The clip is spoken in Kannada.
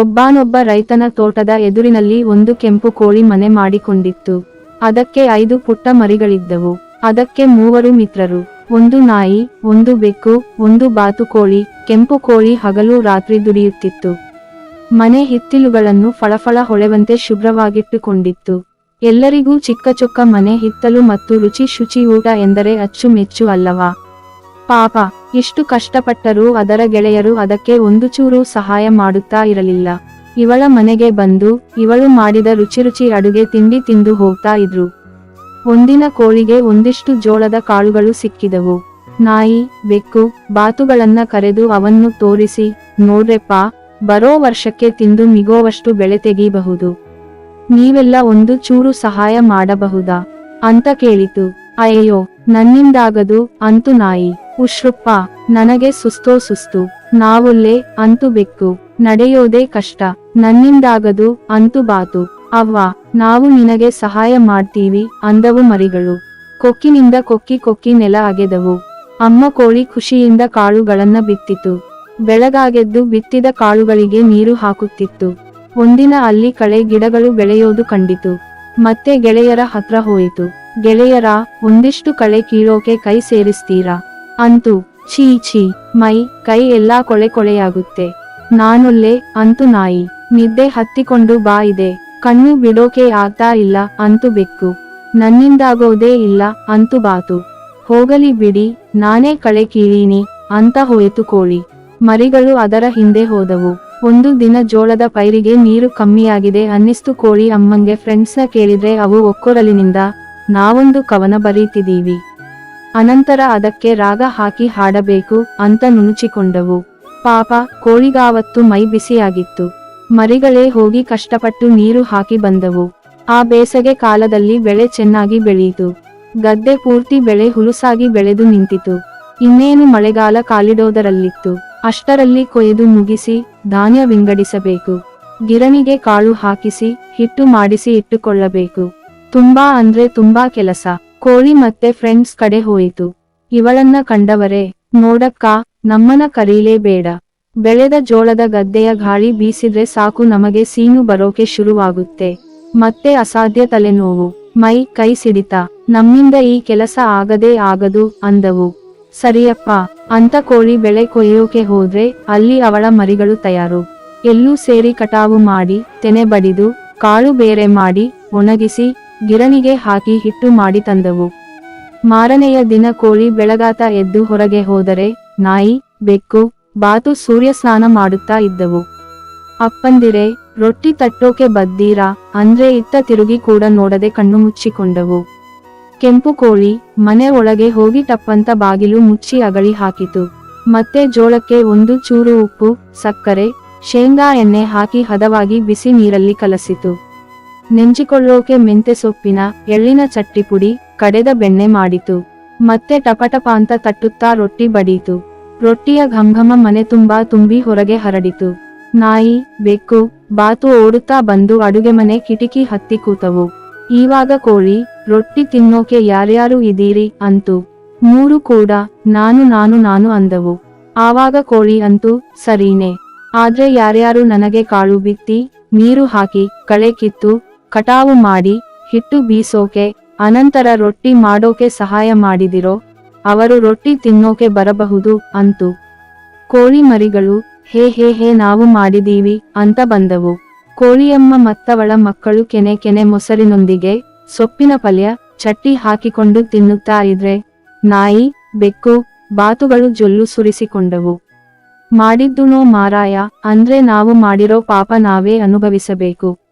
ಒಬ್ಬಾನೊಬ್ಬ ರೈತನ ತೋಟದ ಎದುರಿನಲ್ಲಿ ಒಂದು ಕೆಂಪು ಕೋಳಿ ಮನೆ ಮಾಡಿಕೊಂಡಿತ್ತು. ಅದಕ್ಕೆ ಐದು ಪುಟ್ಟ ಮರಿಗಳಿದ್ದವು. ಅದಕ್ಕೆ ಮೂವರು ಮಿತ್ರರು, ಒಂದು ನಾಯಿ, ಒಂದು ಬೆಕ್ಕು, ಒಂದು ಬಾತುಕೋಳಿ ಕೆಂಪು ಕೋಳಿ ಹಗಲು ರಾತ್ರಿ ದುಡಿಯುತ್ತಿತ್ತು. ಮನೆ ಹಿತ್ತಿಲುಗಳನ್ನು ಫಳಫಳ ಹೊಳೆವಂತೆ ಶುಭ್ರವಾಗಿಟ್ಟುಕೊಂಡಿತ್ತು. ಎಲ್ಲರಿಗೂ ಚಿಕ್ಕ ಚೊಕ್ಕ ಮನೆ ಹಿತ್ತಲು ಮತ್ತು ರುಚಿ ಶುಚಿ ಊಟ ಎಂದರೆ ಅಚ್ಚುಮೆಚ್ಚು ಅಲ್ಲವಾ? ಪಾಪ, ಎಷ್ಟು ಕಷ್ಟಪಟ್ಟರೂ ಅದರ ಗೆಳೆಯರು ಅದಕ್ಕೆ ಒಂದು ಚೂರು ಸಹಾಯ ಮಾಡುತ್ತಾ ಇರಲಿಲ್ಲ. ಇವಳ ಮನೆಗೆ ಬಂದು, ಇವಳು ಮಾಡಿದ ರುಚಿ ರುಚಿ ಅಡುಗೆ ತಿಂಡಿ ತಿಂದು ಹೋಗ್ತಾ ಇದ್ರು. ಒಂದಿನ ಕೋಳಿಗೆ ಒಂದಿಷ್ಟು ಜೋಳದ ಕಾಳುಗಳು ಸಿಕ್ಕಿದವು. ನಾಯಿ, ಬೆಕ್ಕು, ಬಾತುಗಳನ್ನ ಕರೆದು ಅವನ್ನು ತೋರಿಸಿ, ನೋಡ್ರೆಪ್ಪ, ಬರೋ ವರ್ಷಕ್ಕೆ ತಿಂದು ಮಿಗೋವಷ್ಟು ಬೆಳೆ ತೆಗೀಬಹುದು. ನೀವೆಲ್ಲ ಒಂದು ಚೂರು ಸಹಾಯ ಮಾಡಬಹುದಾ? ಅಂತ ಕೇಳಿತು. ಅಯ್ಯೋ ನನ್ನಿಂದಾಗದು ಅಂತು ನಾಯಿ. ಉಶ್ರುಪ್ಪ ನನಗೆ ಸುಸ್ತೋ ಸುಸ್ತು. ನಾವುಲ್ಲೇ ಅಂತು ಬೆಕ್ಕು. ನಡೆಯೋದೇ ಕಷ್ಟ. ನನ್ನಿಂದಾಗದು ಅಂತು ಬಾತು. ಅವ್ವ, ನಾವು ನಿನಗೆ ಸಹಾಯ ಮಾಡ್ತೀವಿ ಅಂದವು ಮರಿಗಳು. ಕೊಕ್ಕಿನಿಂದ ಕೊಕ್ಕಿ ಕೊಕ್ಕಿ ನೆಲ ಅಗೆದವು. ಅಮ್ಮ ಕೋಳಿ ಖುಷಿಯಿಂದ ಕಾಳುಗಳನ್ನ ಬಿತ್ತಿತು. ಬೆಳಗಾಗೆದ್ದು ಬಿತ್ತಿದ ಕಾಳುಗಳಿಗೆ ನೀರು ಹಾಕುತ್ತಿತ್ತು. ಒಂದಿನ ಅಲ್ಲಿ ಕಳೆ ಗಿಡಗಳು ಬೆಳೆಯೋದು ಕಂಡಿತು. ಮತ್ತೆ ಗೆಳೆಯರ ಹತ್ರ ಹೋಯಿತು. ಗೆಳೆಯರ, ಒಂದಿಷ್ಟು ಕಳೆ ಕೀಳೋಕೆ ಕೈ ಸೇರಿಸ್ತೀರಾ? ಅಂತೂ, ಛೀ ಛೀ, ಮೈ, ಕೈ ಎಲ್ಲಾ ಕೊಳೆ ಕೊಳೆಯಾಗುತ್ತೆ. ನಾನುಲ್ಲೆ, ಅಂತು ನಾಯಿ, ನಿದ್ದೆ ಹತ್ತಿಕೊಂಡು ಬಾ ಇದೆ. ಕಣ್ಣು ಬಿಡೋಕೆ ಆಗ್ತಾ ಇಲ್ಲ, ಅಂತು ಬೆಕ್ಕು. ನನ್ನಿಂದಾಗೋದೇ ಇಲ್ಲ, ಅಂತು ಬಾತು. ಹೋಗಲಿ ಬಿಡಿ, ನಾನೇ ಕಳೆ ಕೀಳೀನಿ, ಅಂತ ಹೋಯಿತು ಕೋಳಿ. ಮರಿಗಳು ಅದರ ಹಿಂದೆ ಹೋದವು. ಒಂದು ದಿನ ಜೋಳದ ಪೈರಿಗೆ ನೀರು ಕಮ್ಮಿಯಾಗಿದೆ ಅನ್ನಿಸ್ತು ಕೋಳಿ ಅಮ್ಮಂಗೆ ಫ್ರೆಂಡ್ಸ್ನ ಕೇಳಿದ್ರೆ ಅವು ಒಕ್ಕೊರಲಿನಿಂದ ನಾವೊಂದು ಕವನ ಬರೀತಿದೀವಿ ಅನಂತರ ಅದಕ್ಕೆ ರಾಗ ಹಾಕಿ ಹಾಡಬೇಕು ಅಂತ ನುಣುಚಿಕೊಂಡವು. ಪಾಪ, ಕೋಳಿಗಾವತ್ತು ಮೈ ಬಿಸಿಯಾಗಿತ್ತು. ಮರಿಗಳೇ ಹೋಗಿ ಕಷ್ಟಪಟ್ಟು ನೀರು ಹಾಕಿ ಬಂದವು. ಆ ಬೇಸಗೆ ಕಾಲದಲ್ಲಿ ಬೆಳೆ ಚೆನ್ನಾಗಿ ಬೆಳೆಯಿತು. ಗದ್ದೆ ಪೂರ್ತಿ ಬೆಳೆ ಹುಲುಸಾಗಿ ಬೆಳೆದು ನಿಂತಿತು. ಇನ್ನೇನು ಮಳೆಗಾಲ ಕಾಲಿಡೋದರಲ್ಲಿತ್ತು. ಅಷ್ಟರಲ್ಲಿ ಕೊಯ್ದು ಮುಗಿಸಿ ಧಾನ್ಯ ವಿಂಗಡಿಸಬೇಕು. ಗಿರಣಿಗೆ ಕಾಳು ಹಾಕಿಸಿ ಹಿಟ್ಟು ಮಾಡಿಸಿ ಇಟ್ಟುಕೊಳ್ಳಬೇಕು. ತುಂಬಾ ಅಂದ್ರೆ ತುಂಬಾ ಕೆಲಸ. ಕೋಳಿ ಮತ್ತೆ ಫ್ರೆಂಡ್ಸ್ ಕಡೆ ಹೋಯಿತು. ಇವಳನ್ನ ಕಂಡವರೇ, ನೋಡಕ್ಕ, ನಮ್ಮನ ಕರೀಲೇ ಬೇಡ. ಬೆಳೆದ ಜೋಳದ ಗದ್ದೆಯ ಗಾಳಿ ಬೀಸಿದ್ರೆ ಸಾಕು ನಮಗೆ ಸೀನು ಬರೋಕೆ ಶುರುವಾಗುತ್ತೆ. ಮತ್ತೆ ಅಸಾಧ್ಯ ತಲೆನೋವು. ಮೈ, ಕೈ ಸಿಡಿತ. ನಮ್ಮಿಂದ ಈ ಕೆಲಸ ಆಗದೇ ಆಗದು ಅಂದವು. ಸರಿಯಪ್ಪ, ಅಂತ ಕೋಳಿ ಬೆಳೆ ಕೊಯ್ಯೋಕೆ ಹೋದ್ರೆ ಅಲ್ಲಿ ಅವಳ ಮರಿಗಳು ತಯಾರು. ಎಲ್ಲೂ ಸೇರಿ ಕಟಾವು ಮಾಡಿ, ತೆನೆ ಬಡಿದು, ಕಾಳು ಬೇರೆ ಮಾಡಿ, ಒಣಗಿಸಿ ಗಿರಣಿಗೆ ಹಾಕಿ ಹಿಟ್ಟು ಮಾಡಿ ತಂದವು. ಮಾರನೆಯ ದಿನ ಕೋಳಿ ಬೆಳಗಾತ ಎದ್ದು ಹೊರಗೆ ಹೋದರೆ, ನಾಯಿ, ಬೆಕ್ಕು, ಬಾತು ಸೂರ್ಯ ಸ್ನಾನ ಮಾಡುತ್ತಾ ಇದ್ದವು. ಅಪ್ಪಂದಿರೆ, ರೊಟ್ಟಿ ತಟ್ಟೋಕೆ ಬದ್ದೀರಾ? ಅಂದ್ರೆ ಇತ್ತ ತಿರುಗಿ ಕೂಡ ನೋಡದೆ ಕಣ್ಣು ಮುಚ್ಚಿಕೊಂಡವು. ಕೆಂಪು ಕೋಳಿ, ಮನೆ ಒಳಗೆ ಹೋಗಿ ಟಪ್ಪಂತ ಬಾಗಿಲು ಮುಚ್ಚಿ ಅಗಳಿ ಹಾಕಿತು. ಮತ್ತೆ ಜೋಳಕ್ಕೆ ಒಂದು ಚೂರು ಉಪ್ಪು, ಸಕ್ಕರೆ, ಶೇಂಗಾ ಎಣ್ಣೆ ಹಾಕಿ ಹದವಾಗಿ ಬಿಸಿ ನೀರಲ್ಲಿ ಕಲಸಿತು. ನೆಂಚಿಕೊಳ್ಳೋಕೆ ಮೆಂತೆ ಸೊಪ್ಪಿನ ಎಳ್ಳಿನ ಚಟ್ಟಿ ಪುಡಿ ಕಡೆದ ಬೆಣ್ಣೆ ಮಾಡಿತು. ಮತ್ತೆ ಟಪಟಪ ಅಂತ ತಟ್ಟುತ್ತಾ ರೊಟ್ಟಿ ಬಡೀತು. ರೊಟ್ಟಿಯ ಘಂಘಮ ಮನೆ ತುಂಬಾ ತುಂಬಿ ಹೊರಗೆ ಹರಡಿತು. ನಾಯಿ, ಬೆಕ್ಕು, ಬಾತು ಓಡುತ್ತಾ ಬಂದು ಅಡುಗೆ ಮನೆ ಕಿಟಕಿ ಹತ್ತಿ ಕೂತವು. ಈವಾಗ ಕೋಳಿ, ರೊಟ್ಟಿ ತಿನ್ನೋಕೆ ಯಾರ್ಯಾರು ಇದೀರಿ ಅಂತು. ಮೂರು ಕೂಡ, ನಾನು ನಾನು ನಾನು ಅಂದವು. ಆವಾಗ ಕೋಳಿ ಅಂತೂ ಸರೀನೆ. ಆದ್ರೆ ಯಾರ್ಯಾರು ನನಗೆ ಕಾಳು ಬಿತ್ತಿ, ನೀರು ಹಾಕಿ, ಕಳೆ ಕಿತ್ತು ಕಟಾವು ಮಾಡಿ, ಹಿಟ್ಟು ಬೀಸೋಕೆ, ಅನಂತರ ರೊಟ್ಟಿ ಮಾಡೋಕೆ ಸಹಾಯ ಮಾಡಿದಿರೋ, ಅವರು ರೊಟ್ಟಿ ತಿನ್ನೋಕೆ ಬರಬಹುದು ಅಂತು. ಕೋಳಿ ಮರಿಗಳು ಹೇ ಹೇ ಹೇ ನಾವು ಮಾಡಿದೀವಿ ಅಂತ ಬಂದವು. ಕೋಳಿಯಮ್ಮ ಮತ್ತವಳ ಮಕ್ಕಳು ಕೆನೆ ಕೆನೆ ಮೊಸರಿನೊಂದಿಗೆ, ಸೊಪ್ಪಿನ ಪಲ್ಯ, ಚಟ್ಟಿ ಹಾಕಿಕೊಂಡು ತಿನ್ನುತ್ತಾ ಇದ್ರೆ, ನಾಯಿ, ಬೆಕ್ಕು, ಬಾತುಗಳು ಜೊಲ್ಲು ಸುರಿಸಿಕೊಂಡವು. ಮಾಡಿದ್ದುನೋ ಮಾರಾಯ, ಅಂದ್ರೆ ನಾವು ಮಾಡಿರೋ ಪಾಪ ನಾವೇ ಅನುಭವಿಸಬೇಕು.